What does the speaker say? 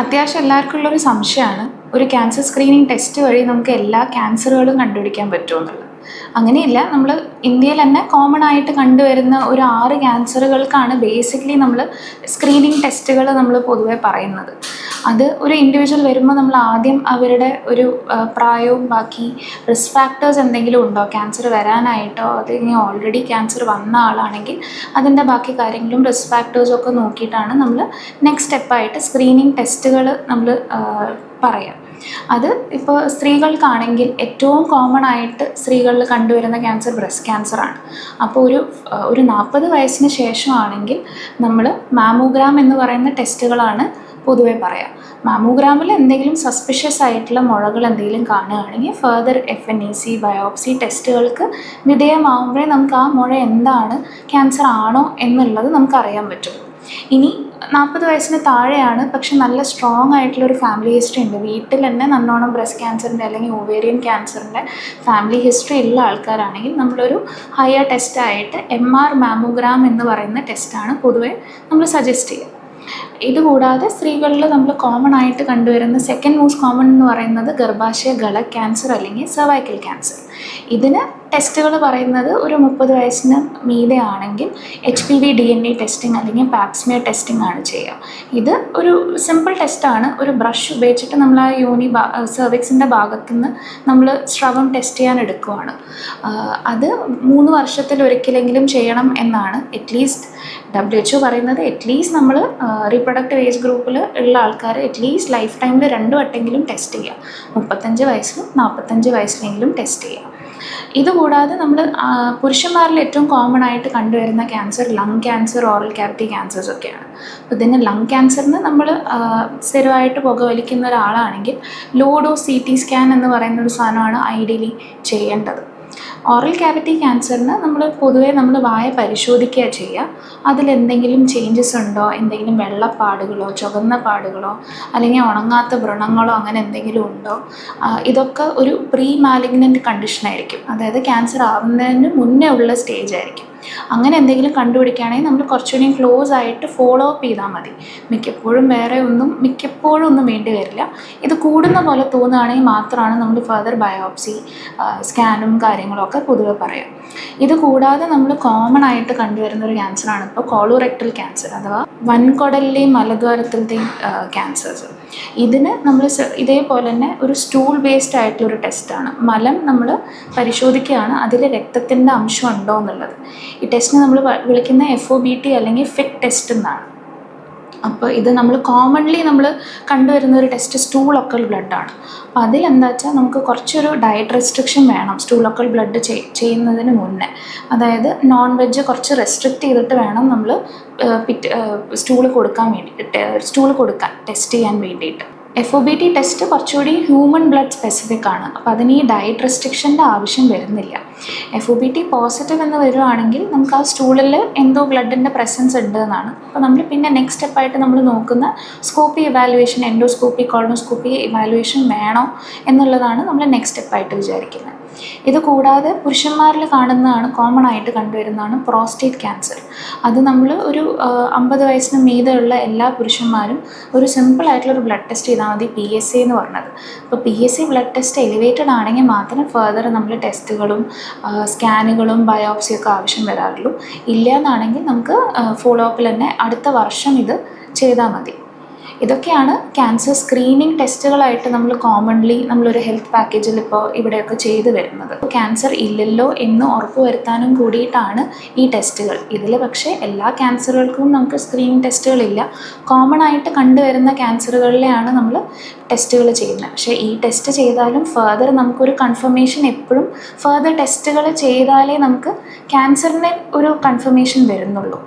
അത്യാവശ്യം എല്ലാവർക്കും ഉള്ളൊരു സംശയമാണ്. ഒരു ക്യാൻസർ സ്ക്രീനിങ് ടെസ്റ്റ് വഴി നമുക്ക് എല്ലാ ക്യാൻസറുകളും കണ്ടുപിടിക്കാൻ പറ്റുമെന്നുള്ളത് അങ്ങനെയില്ല. നമ്മൾ ഇന്ത്യയിൽ തന്നെ കോമൺ ആയിട്ട് കണ്ടുവരുന്ന ഒരു ആറ് ക്യാൻസറുകൾക്കാണ് ബേസിക്കലി നമ്മൾ സ്ക്രീനിങ് ടെസ്റ്റുകൾ നമ്മൾ പൊതുവേ പറയുന്നത്. അത് ഒരു ഇൻഡിവിജ്വൽ വരുമ്പോൾ നമ്മൾ ആദ്യം അവരുടെ ഒരു പ്രായവും ബാക്കി റിസ്ക് ഫാക്ടേഴ്സ് എന്തെങ്കിലും ഉണ്ടോ? ക്യാൻസർ വരാനായിട്ടോ? അത് ഇനി ഓൾറെഡി ക്യാൻസർ വന്ന ആളാണെങ്കിൽ അതിന്റെ ബാക്കി കാര്യങ്ങളും റിസ്ക് ഫാക്ടേഴ്സും ഒക്കെ നോക്കിയിട്ടാണ് നമ്മൾ നെക്സ്റ്റ് സ്റ്റെപ്പായിട്ട് സ്ക്രീനിങ് ടെസ്റ്റുകൾ നമ്മൾ പറയാം. അത് ഇപ്പോൾ സ്ത്രീകൾക്കാണെങ്കിൽ ഏറ്റവും കോമൺ ആയിട്ട് സ്ത്രീകളിൽ കണ്ടുവരുന്ന ക്യാൻസർ ബ്രസ്റ്റ് ക്യാൻസറാണ് അപ്പോൾ ഒരു ഒരു നാൽപ്പത് വയസ്സിന് ശേഷമാണെങ്കിൽ നമ്മൾ മാമോഗ്രാം എന്ന് പറയുന്ന ടെസ്റ്റുകളാണ് പൊതുവേ പറയാം. മാമോഗ്രാമിൽ എന്തെങ്കിലും സസ്പിഷ്യസ് ആയിട്ടുള്ള മുഴകൾ എന്തെങ്കിലും കാണുകയാണെങ്കിൽ further F N E C biopsy ടെസ്റ്റുകൾക്ക് വിധേയമാകുമ്പോഴേ നമുക്ക് ആ മുഴ എന്താണ് ക്യാൻസർ ആണോ എന്നുള്ളത് നമുക്ക് അറിയാൻ പറ്റും. ഇനി നാൽപ്പത് വയസ്സിന് താഴെയാണ് പക്ഷെ നല്ല സ്ട്രോങ് ആയിട്ടുള്ള ഒരു ഫാമിലി ഹിസ്റ്ററി ഉണ്ട്. വീട്ടിൽ തന്നെ നല്ലോണം ബ്രസ്റ്റ് ക്യാൻസറിന്റെ അല്ലെങ്കിൽ ഓവേറിയൻ ക്യാൻസറിന്റെ ഫാമിലി ഹിസ്റ്ററി ഉള്ള ആൾക്കാരാണെങ്കിൽ നമ്മളൊരു ഹയർ ടെസ്റ്റായിട്ട് എം ആർ മാമോഗ്രാം എന്ന് പറയുന്ന ടെസ്റ്റാണ് പൊതുവേ നമ്മൾ സജസ്റ്റ് ചെയ്യുക. ഇതുകൂടാതെ സ്ത്രീകളിൽ നമ്മൾ കോമൺ ആയിട്ട് കണ്ടുവരുന്ന സെക്കൻഡ് മോസ്റ്റ് കോമൺ എന്ന് പറയുന്നത് ഗർഭാശയ ഗള ക്യാൻസർ അല്ലെങ്കിൽ സെർവൈക്കൽ ക്യാൻസർ ഇതിന് ടെസ്റ്റുകൾ പറയുന്നത് ഒരു മുപ്പത് വയസ്സിന് മീതെ ആണെങ്കിൽ H P V D N A testing അല്ലെങ്കിൽ പാപ്സ്മിയർ ടെസ്റ്റിംഗ് ആണ് ചെയ്യുക. ഇത് ഒരു സിമ്പിൾ ടെസ്റ്റാണ് ഒരു ബ്രഷ് ഉപയോഗിച്ചിട്ട് നമ്മൾ ആ യോനി സെർവിക്സിന്റെ ഭാഗത്തുനിന്ന് നമ്മൾ സ്രവം ടെസ്റ്റ് ചെയ്യാൻ എടുക്കുവാണ്. അത് മൂന്ന് വർഷത്തിൽ ഒരിക്കലെങ്കിലും ചെയ്യണം എന്നാണ് അറ്റ്ലീസ്റ്റ് ഡബ്ല്യു എച്ച് പറയുന്നത്. അറ്റ്ലീസ്റ്റ് നമ്മൾ റീപ്രൊഡക്റ്റീവ് ഏജ് ഗ്രൂപ്പിൽ ഉള്ള ആൾക്കാർ അറ്റ്ലീസ്റ്റ് ലൈഫ് ടൈമിൽ രണ്ടു വട്ടെങ്കിലും ടെസ്റ്റ് ചെയ്യുക. മുപ്പത്തഞ്ച് വയസ്സിലും നാൽപ്പത്തഞ്ച് വയസ്സിലെങ്കിലും ടെസ്റ്റ് ചെയ്യുക. ഇതുകൂടാതെ നമ്മൾ പുരുഷന്മാരിൽ ഏറ്റവും കോമൺ ആയിട്ട് കണ്ടുവരുന്ന cancer lung cancer oral cavity cancers ഒക്കെയാണ്. അപ്പോൾ ഇതിന് ലങ് ക്യാൻസറിന് നമ്മൾ സ്ഥിരമായിട്ട് പുകവലിക്കുന്ന ഒരാളാണെങ്കിൽ ലോഡോ സി ടി സ്കാൻ എന്ന് പറയുന്ന ഒരു സാധനമാണ് ഐഡിയലി ചെയ്യേണ്ടത്. ഓറൽ ക്യാവിറ്റി ക്യാൻസറിന് നമ്മൾ പൊതുവേ നമ്മൾ വായ പരിശോധിക്കുക ചെയ്യുക അതിലെന്തെങ്കിലും ചേഞ്ചസ് ഉണ്ടോ? എന്തെങ്കിലും വെള്ളപ്പാടുകളോ ചുവന്ന പാടുകളോ അല്ലെങ്കിൽ ഉണങ്ങാത്ത വ്രണങ്ങളോ അങ്ങനെ എന്തെങ്കിലും ഉണ്ടോ? ഇതൊക്കെ ഒരു പ്രീ മാലിഗ്നന്റ് കണ്ടീഷനായിരിക്കും അതായത് ക്യാൻസർ ആവുന്നതിന് മുന്നേ ഉള്ള സ്റ്റേജ് ആയിരിക്കും. അങ്ങനെ എന്തെങ്കിലും കണ്ടുപിടിക്കുകയാണെങ്കിൽ നമ്മൾ കുറച്ചുകൂടി ക്ലോസ് ആയിട്ട് ഫോളോ അപ്പ് ചെയ്താൽ മതി. മിക്കപ്പോഴും വേറെ ഒന്നും മിക്കപ്പോഴും ഒന്നും വേണ്ടി വരില്ല. ഇത് കൂടുന്ന പോലെ തോന്നുകയാണെങ്കിൽ മാത്രമാണ് നമ്മൾ ഫർദർ ബയോപ്സി സ്കാനും കാര്യങ്ങളൊക്കെ പൊതുവെ പറയാം ഇത് കൂടാതെ നമ്മൾ കോമൺ ആയിട്ട് കണ്ടുവരുന്ന ഒരു ക്യാൻസറാണ് ഇപ്പോൾ കോളോറെക്ടൽ ക്യാൻസർ അഥവാ വൻകുടലിലെയും മലദ്വാരത്തിലത്തെയും ക്യാൻസേഴ്സ് ഇതിന് നമ്മൾ ഇതേപോലെ തന്നെ ഒരു സ്റ്റൂൾ ബേസ്ഡ് ആയിട്ടുള്ള ഒരു ടെസ്റ്റാണ് മലം നമ്മൾ പരിശോധിക്കുകയാണ് അതിൽ രക്തത്തിന്റെ അംശം ഉണ്ടോ എന്നുള്ളത്. ഈ ടെസ്റ്റിന് നമ്മൾ വിളിക്കുന്ന എഫ് ഒ ബി ടി അല്ലെങ്കിൽ ഫിറ്റ് ടെസ്റ്റ് എന്നാണ്. അപ്പോൾ ഇത് നമ്മൾ കോമൺലി നമ്മൾ കണ്ടുവരുന്ന ഒരു ടെസ്റ്റ് സ്റ്റൂൾ ഒക്കൽ ബ്ലഡാണ് അപ്പോൾ അതിലെന്താ വെച്ചാൽ നമുക്ക് കുറച്ചൊരു ഡയറ്റ് റെസ്ട്രിക്ഷൻ വേണം സ്റ്റൂൾ ഒക്കൽ ബ്ലഡ് ചെയ്യുന്നതിന് മുന്നേ. അതായത് നോൺ വെജ് കുറച്ച് റെസ്ട്രിക്റ്റ് ചെയ്തിട്ട് വേണം നമ്മൾ പിറ്റ് സ്റ്റൂൾ കൊടുക്കാൻ വേണ്ടി സ്റ്റൂൾ കൊടുക്കാൻ ടെസ്റ്റ് ചെയ്യാൻ വേണ്ടിയിട്ട്. F O B T test കുറച്ചുകൂടി ഹ്യൂമൻ ബ്ലഡ് സ്പെസിഫിക് ആണ്. അപ്പോൾ അതിന് ഈ ഡയറ്റ് റെസ്ട്രിക്ഷന്റെ ആവശ്യം വരുന്നില്ല. F O B T positive എന്ന് വരുവാണെങ്കിൽ നമുക്ക് ആ സ്റ്റൂളിൽ എന്തോ ബ്ലഡിന്റെ പ്രസൻസ് ഉണ്ട് എന്നാണ്. അപ്പോൾ നമ്മൾ പിന്നെ നെക്സ്റ്റ് സ്റ്റെപ്പായിട്ട് നമ്മൾ നോക്കുന്ന scopy evaluation endoscopy colonoscopy evaluation വേണോ എന്നുള്ളതാണ് നമ്മൾ നെക്സ്റ്റ് സ്റ്റെപ്പായിട്ട് വിചാരിക്കുന്നത്. ഇത് കൂടാതെ പുരുഷന്മാരിൽ കാണുന്നതാണ് കോമൺ ആയിട്ട് കണ്ടുവരുന്നതാണ് പ്രോസ്റ്റേറ്റ് ക്യാൻസർ അത് നമ്മൾ ഒരു അമ്പത് വയസ്സിന് മീതെയുള്ള എല്ലാ പുരുഷന്മാരും ഒരു സിമ്പിൾ ആയിട്ടുള്ള ഒരു ബ്ലഡ് ടെസ്റ്റ് ചെയ്താൽ മതി പി എസ് സി എന്ന് പറഞ്ഞത്. അപ്പോൾ P S C blood test elevated ആണെങ്കിൽ മാത്രമേ ഫർദർ നമ്മൾ ടെസ്റ്റുകളും സ്കാനുകളും ബയോപ്സിയൊക്കെ ആവശ്യം വരാറുള്ളൂ. ഇല്ല എന്നാണെങ്കിൽ നമുക്ക് ഫോളോ അപ്പിൽ തന്നെ അടുത്ത വർഷം ഇത് ചെയ്താൽ മതി. ഇതൊക്കെയാണ് ക്യാൻസർ സ്ക്രീനിങ് ടെസ്റ്റുകളായിട്ട് നമ്മൾ കോമൺലി നമ്മളൊരു ഹെൽത്ത് പാക്കേജിൽ ഇപ്പോൾ ഇവിടെയൊക്കെ ചെയ്തു വരുന്നത്. ക്യാൻസർ ഇല്ലല്ലോ എന്ന് ഉറപ്പുവരുത്താനും കൂടിയിട്ടാണ് ഈ ടെസ്റ്റുകൾ ഇതിൽ പക്ഷേ എല്ലാ ക്യാൻസറുകൾക്കും നമുക്ക് സ്ക്രീനിങ് ടെസ്റ്റുകളില്ല കോമൺ ആയിട്ട് കണ്ടുവരുന്ന ക്യാൻസറുകളിലെയാണ് നമ്മൾ ടെസ്റ്റുകൾ ചെയ്യുന്നത്. പക്ഷേ ഈ ടെസ്റ്റ് ചെയ്താലും ഫർദർ നമുക്കൊരു കൺഫർമേഷൻ എപ്പോഴും ഫർദർ ടെസ്റ്റുകൾ ചെയ്താലേ നമുക്ക് ക്യാൻസറിന്റെ ഒരു കൺഫർമേഷൻ വരുന്നുള്ളൂ.